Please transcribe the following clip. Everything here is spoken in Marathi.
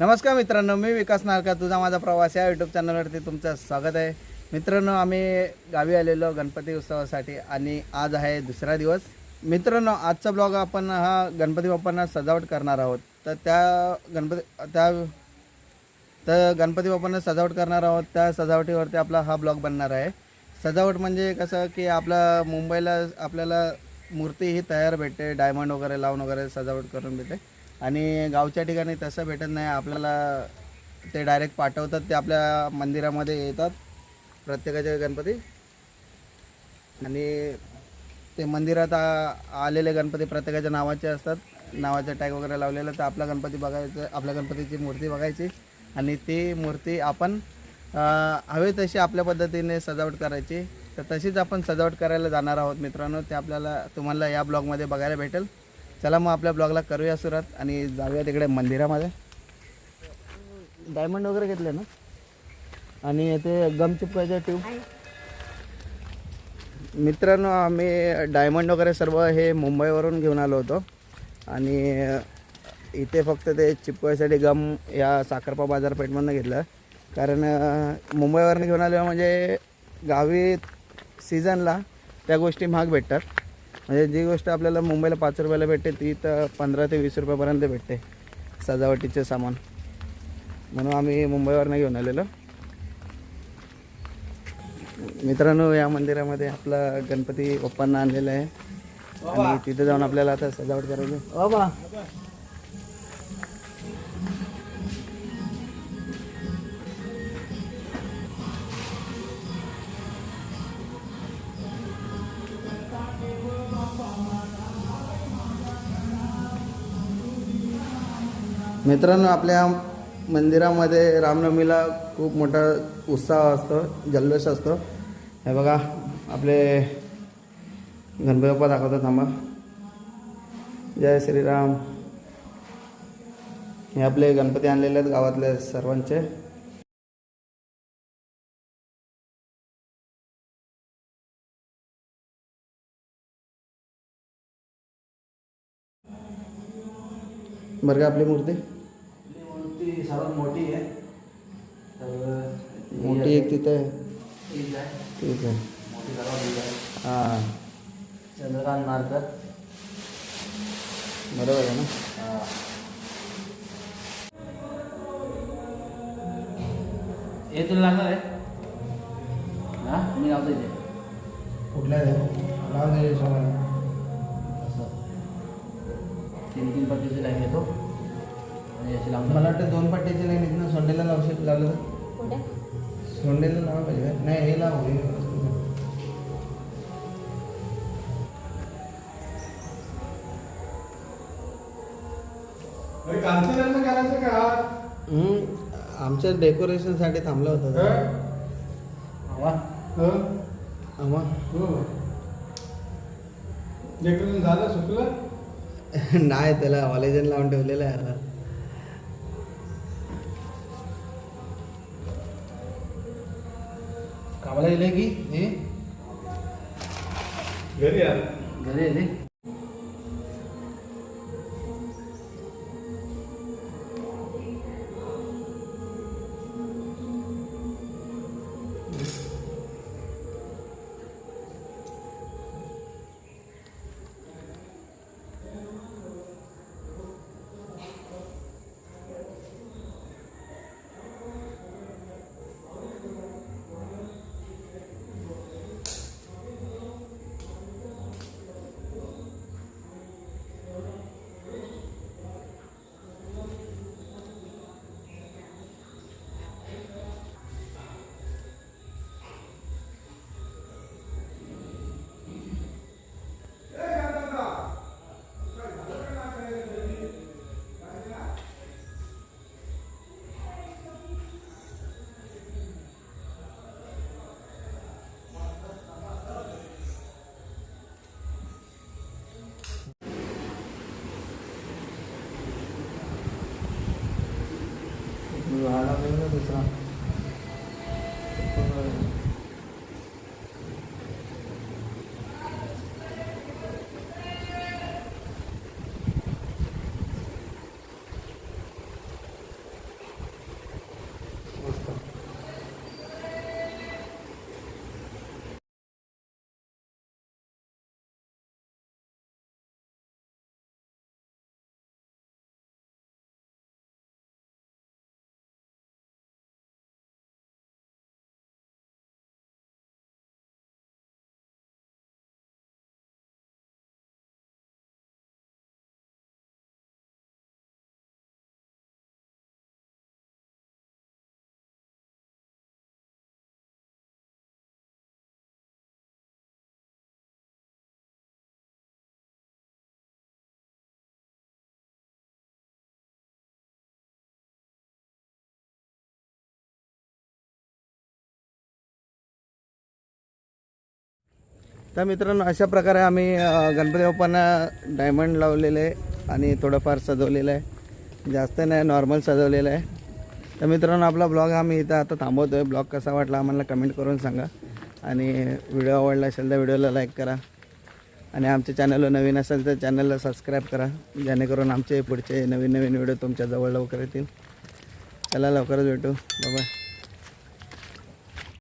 नमस्कार मित्रांनो मी विकास नारका तुझा माझा प्रवास या यूट्यूब चॅनलवरती तुमचं स्वागत आहे. मित्रांनो आम्ही गावी आलेलो गणपती उत्सवासाठी आणि आज आहे दुसरा दिवस. मित्रांनो आजचा ब्लॉग आपण हा गणपती बाप्पांना सजावट करणार आहोत. तर त्या गणपती त्या तर गणपती बाप्पांना सजावट करणार आहोत. त्या सजावटीवरती आपला हा ब्लॉग बनणार आहे. सजावट म्हणजे कसं की आपला मुंबईला आपल्याला मूर्ती ही तयार भेटते. डायमंड वगैरे लावून वगैरे सजावट करून भेटते. आणि गावच्या ठिकाणी तसं भेटत नाही. आपल्याला ते डायरेक्ट पाठवतात ते आपल्या मंदिरामध्ये येतात. प्रत्येकाचे गणपती. आणि ते मंदिरात आलेले गणपती प्रत्येकाच्या नावाचे असतात. नावाचा टॅग वगैरे लावलेला तर आपला गणपती बघायचं आपल्या गणपतीची मूर्ती बघायची. आणि ती मूर्ती आपण हवी हवे तशी आपल्या पद्धतीने सजावट करायची. तर तशीच आपण सजावट करायला जाणार आहोत मित्रांनो. ते आपल्याला तुम्हाला या ब्लॉगमध्ये बघायला भेटेल. चला मग आपल्या ब्लॉगला करूया सुरुवात आणि जाऊया तिकडे मंदिरामध्ये. डायमंड वगैरे घेतले ना? आणि ते गम चिपकायचे ट्यूब मित्रांनो आम्ही डायमंड वगैरे सर्व हे मुंबईवरून घेऊन आलो होतो. आणि इथे फक्त ते चिपकायसाठी गम या साखरपा बाजारपेठमधनं घेतलं. कारण मुंबईवरून घेऊन आलो म्हणजे गावी सीझनला त्या गोष्टी महाग भेटतात. म्हणजे जी गोष्ट आपल्याला मुंबईला पाच रुपयाला भेटते ती तर पंधरा ते वीस रुपयापर्यंत भेटते सजावटीचे सामान. म्हणून आम्ही मुंबईवरनं घेऊन आलेलो. मित्रांनो या मंदिरामध्ये आपला गणपती बाप्पांना आणलेला आहे. आणि तिथे जाऊन आपल्याला आता सजावट करायची. मित्रांनो आपल्या मंदिरामध्ये रामनवमीला खूप मोठा उत्साह असतो जल्लोष असतो. हे बघा आपले गणपती बाप्पा दाखवतात थांबा. जय श्रीराम. हे आपले गणपती आणलेले आहेत गावातले सर्वांचे. बरं का आपली मूर्ती? मूर्ती सर्वात मोठी आहे तर मोठी एक तिथे आहे ठीक आहे ठीक आहे मोठी सर्वात मोठी आहे हाँ। चंद्रकांत नारकर बरोबर आहे ना? हा. हे। तुला लागणार आहे हा। मी लावतो इथे कुठल्या तीन तीन पट्टीची लाईन घेतो आणि अशी लावून मला वाटतं दोन पट्ट्याची लाईन इथनं सोंडेला लावू लावलं कुठे? तर सोंडेला लावा पाहिजे का? नाही हे लाव हे करायचं का? हम्म, आमच्या डेकोरेशनसाठी थांबला होता. आम्हा हो? डेकोरेशन झालं सुकलं? नाही त्याला ऑलेजन लावून ठेवलेलं आहे आता. कामाला गेले की? हे? घरी आलं घरी आहे 是啊。तर मित्रांनो अशा प्रकारे आम्ही गणपती बाप्पांना डायमंड लावलेले आहे आणि थोडंफार सजवलेलं आहे. जास्त नाही नॉर्मल सजवलेलं आहे. तर मित्रांनो आपला ब्लॉग आम्ही इथं आता थांबवतो आहे ब्लॉग कसा वाटला आम्हाला कमेंट करून सांगा. आणि व्हिडिओ आवडला असेल तर व्हिडिओला लाईक करा. आणि आमच्या चॅनलवर नवीन असेल तर चॅनलला सबस्क्राईब करा. जेणेकरून आमचे पुढचे नवीन नवीन व्हिडिओ तुमच्या जवळ लवकर येतील. चला लवकरच भेटू. बाय